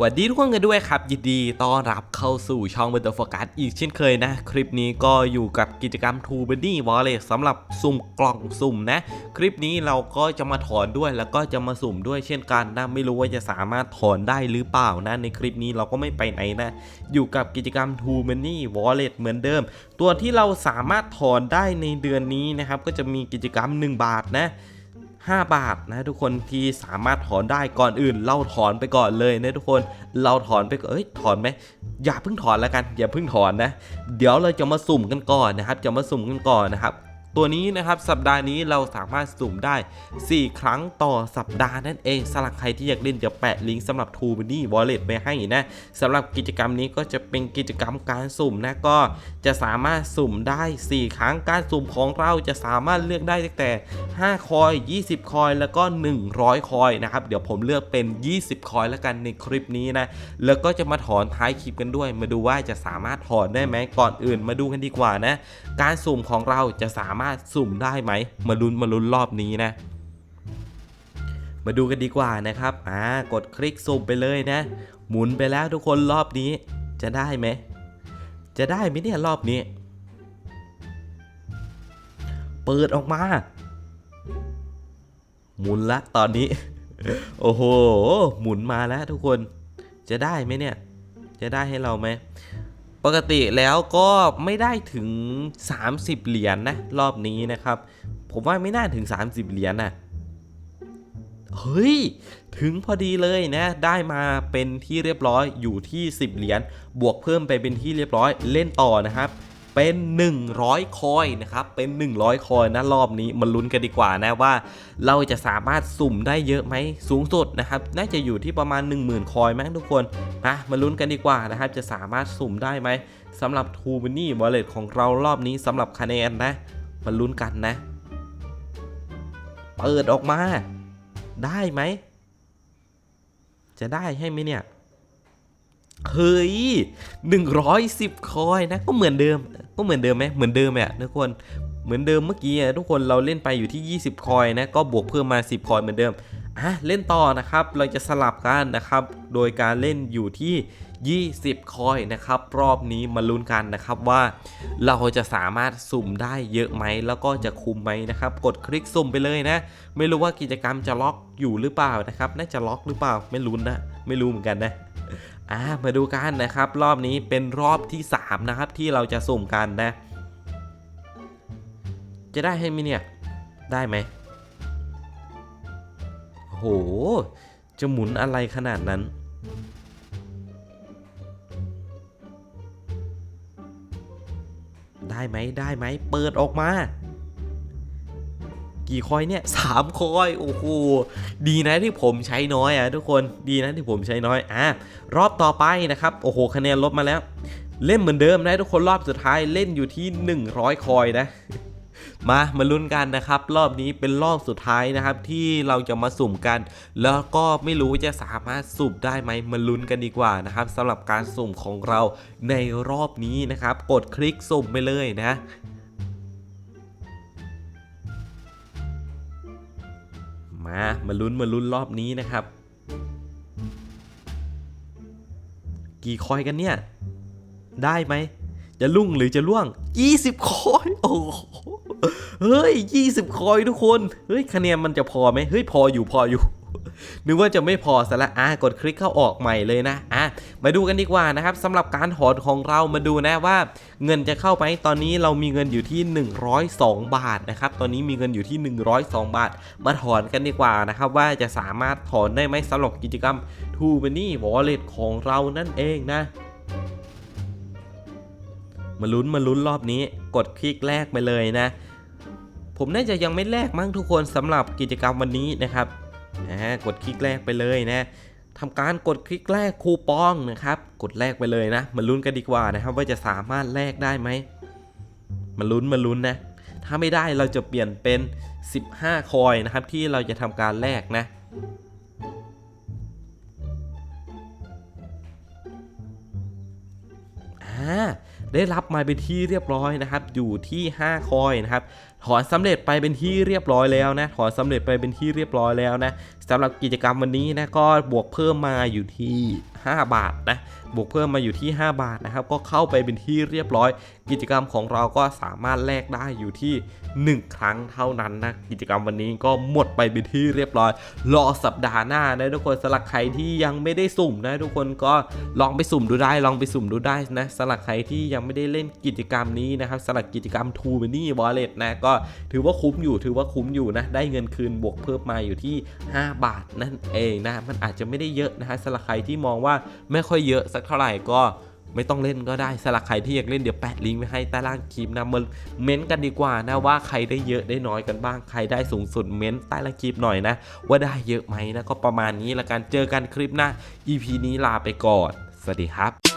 หวัสดีทุกคนกันด้วยครับ ยินดีต้อนรับเข้าสู่ช่องเบอร์ตโฟกัสอีกเช่นเคยนะ คลิปนี้ก็อยู่กับกิจกรรม t ูเบ n นี่วอลเล็ตสำหรับสุ่มกล่องสุ่มนะ คลิปนี้เราก็จะมาถอนด้วยแล้วก็จะมาสุ่มด้วยเช่นกันนะ ไม่รู้ว่าจะสามารถถอนได้หรือเปล่านะ ในคลิปนี้เราก็ไม่ไปไหนนะ อยู่กับกิจกรรม t ูเบ n นี่วอลเล็ตเหมือนเดิม ตัวที่เราสามารถถอนได้ในเดือนนี้นะครับก็จะมีกิจกรรม 1 บาทนะ 5 บาทนะทุกคนที่สามารถถอนได้ก่อนอื่น เราถอนไปก่อนเลยนะทุกคนเราถอนไปก่อนเอ้ยถอนไหมอย่าเพิ่งถอนแล้วกันอย่าเพิ่งถอนนะ เดี๋ยวเราจะมาสุ่มกันก่อนนะครับ จะมาสุ่มกันก่อนนะครับ ตัวนี้นะครับสัปดาห์นี้เราสามารถสุ่มได้ 4 ครั้งต่อสัปดาห์นั่นเองสำหรับใครที่อยากเล่นจะแปะลิงก์สำหรับ t ู b นี่ Wallet ไปให้นะสำหรับกิจกรรมนี้ก็จะเป็นกิจกรรมการสุ่มนะก็จะสามารถสุ่มได้ 4 ครั้งการสุ่มของเราจะสามารถเลือกได้ตั้งแต่ 5 คอย 20 คอย แล้วก็ 100 คอยนะครับเดี๋ยวผมเลือกเป็น 20 คอยแล้วกันในคลิปนี้นะแล้วก็จะมาถอนท้ายคลิปกันด้วย มาดูว่าจะสามารถถอนได้ไหมก่อนอื่น มาดูกันดีกว่านะการสุ่มของเราจะสามารถสุ่มได้ไหม มาลุ้นมาลุ้นรอบนี้นะ มาดูกันดีกว่านะครับ อ่ากดคลิกสุ่มไปเลยนะ หมุนไปแล้วทุกคนรอบนี้ จะได้ไหม จะได้ไหมเนี่ยรอบนี้ เปิดออกมา หมุนละตอนนี้ โอ้โห หมุนมาแล้วทุกคน จะได้ไหมเนี่ย จะได้ให้เราไหม ปกติแล้วก็ไม่ได้ถึง 30 เหรียญนนะ รอบนี้นะครับ ผมว่าไม่น่าถึง 30 เหรียญนนะเฮ้ย ถึงพอดีเลยนะ ได้มาเป็นที่เรียบร้อยอยู่ที่ 10 เหรียญบวกเพิ่มไปเป็นที่เรียบร้อยเล่นต่อนะครับ เป็น 100 คอยนะครับ เป็น 100 คอยนะรอบนี้มาลุ้นกันดีกว่านะว่า เราจะสามารถสุ่มได้เยอะไหมสูงสุดนะครับน่าจะอยู่ที่ประมาณ 10,000 คอยมั้งทุกคนนะมาลุ้นกันดีกว่านะครับจะสามารถสุ่มได้ไหมสำหรับ t ูบินี่วอลเลตของเรารอบนี้สำหรับคะแนนนะมาลุ้นกันนะ เปิดออกมาได้ไหม จะได้ให้ไหมเนี่ยเฮ้ยหนึ่งร้อยสิบคอยนะ ก็เหมือนเดิม ก็เหมือนเดิมไหมเหมือนเดิมอะทุกคนเหมือนเดิมเมื่อกี้ทุกคนเราเล่นไปอยู่ที่ 20 คอยนะก็บวกเพิ่มมา 10 คอยเหมือนเดิมอะเล่นต่อนะครับเราจะสลับกันนะครับ โดยการเล่นอยู่ที่ 20 คอยนะครับ รอบนี้มาลุ้นกันนะครับว่า เราจะสามารถสุ่มได้เยอะไหมแล้วก็จะคุมไหมนะครับ กดคลิกสุ่มไปเลยนะ ไม่รู้ว่ากิจกรรมจะล็อกอยู่หรือเปล่านะครับ น่าจะล็อกหรือเปล่าไม่รู้นะ ไม่รู้เหมือนกันนะ อ่ามาดูกันนะครับ รอบนี้เป็นรอบที่ 3 นะครับ ที่เราจะสุ่มกันนะ จะได้ให้ไหมเนี่ย ได้ไหมโห จะหมุนอะไรขนาดนั้น ได้ไหมได้ไหม เปิดออกมา กี่คอยเนี่ยสามคอยโอ้โหดีนะที่ผมใช้น้อยอะทุกคนดีนะที่ผมใช้น้อยอะรอบต่อไปนะครับโอ้โหคะแนนลดมาแล้ว เล่นเหมือนเดิมนะทุกคนรอบสุดท้ายเล่นอยู่ที่ 100 คอยนะมามาลุ้นกันนะครับ รอบนี้เป็นรอบสุดท้ายนะครับ ที่เราจะมาสุ่มกัน แล้วก็ไม่รู้จะสามารถสุ่มได้ไหมมาลุ้นกันดีกว่านะครับสำหรับการสุ่มของเราในรอบนี้นะครับ กดคลิกสุ่มไปเลยนะ มา มาลุ้นมาลุ้นรอบนี้นะครับ กี่คอยกันเนี่ย ได้ไหม จะลุ่งหรือจะล่วง 20 คอย โอ้โหเฮ้ย 20 คอยทุกคน เฮ้ย คะแนนมันจะพอไหมเฮ้ย พออยู่ พออยู่ นึกว่าจะไม่พอซะละอะกดคลิกเข้าออกใหม่เลยนะอะมาดูกันดีกว่านะครับสำหรับการถอนของเรามาดูนะว่า เงินจะเข้าไหมตอนนี้เรามีเงินอยู่ที่ 102 บาทนะครับตอนนี้มีเงินอยู่ที่ 102 บาท มาถอนกันดีกว่านะครับว่าจะสามารถถอนได้ไหมสำหรับกิจกรรม t ู b นี่ Wallet ของเรานั่นเองนะมาลุ้นมาลุ้นรอบนี้กดคลิกแรกไปเลยนะ ผมน่าจะยังไม่แลกมั้งทุกคนสำหรับกิจกรรมวันนี้นะครับ อ่ากดคลิกแรกไปเลยนะทำการกดคลิกแรกคูปองนะครับ กดแรกไปเลยนะมาลุ้นกันดีกว่านะครับ ว่าจะสามารถแลกได้ไหมมาลุ้นมาลุ้นนะ ถ้าไม่ได้เราจะเปลี่ยนเป็น 15 คอยนะครับ ที่เราจะทำการแลกนะอ่าได้รับมาเป็นที่เรียบร้อยนะครับ อยู่ที่ 5 คอยนะครับ ถอนสำเร็จไปเป็นที่เรียบร้อยแล้วนะ ถอนสำเร็จไปเป็นที่เรียบร้อยแล้วนะสำหรับกิจกรรมวันนี้นะก็บวกเพิ่มมาอยู่ที่ 5 บาทนะบวกเพิ่มมาอยู่ที่ 5 บาทนะครับ ก็เข้าไปเป็นที่เรียบร้อย กิจกรรมของเราก็สามารถแลกได้อยู่ที่ 1 ครั้งเท่านั้นนะกิจกรรมวันนี้ก็หมดไปเป็นที่เรียบร้อย รอสัปดาห์หน้านะทุกคนสำหรับใครที่ยังไม่ได้สุ่มนะทุกคนก็ลองไปสุ่มดูได้ลองไปสุ่มดูได้นะสำหรับใครที่ยังไม่ได้เล่นกิจกรรมนี้นะครับสำหรับกิจกรรม t ู m นี่วอลเล็ตนะก็ถือว่าคุ้มอยู่ถือว่าคุ้มอยู่นะได้เงินคืนบวกเพิ่มมาอยู่ที่ 5 บาทนั่นเองนะมันอาจจะไม่ได้เยอะนะฮะสำหรับใครที่มองว่าไม่ค่อยเยอะสักเท่าไหร่ก็ไม่ต้องเล่นก็ได้สำหรับใครที่อยากเล่นเดี๋ยวแปะลิงก์ไว้ให้ใต้ล่างคลิปนะมาเม้นต์กันดีกว่านะว่าใครได้เยอะได้น้อยกันบ้างใครได้สูงสุดเม้นต์ใต้ล่างคลิปหน่อยนะ ว่าได้เยอะไหมนะก็ประมาณนี้ละกันเจอกันคลิปหน้า EP นี้ลาไปก่อน สวัสดีครับ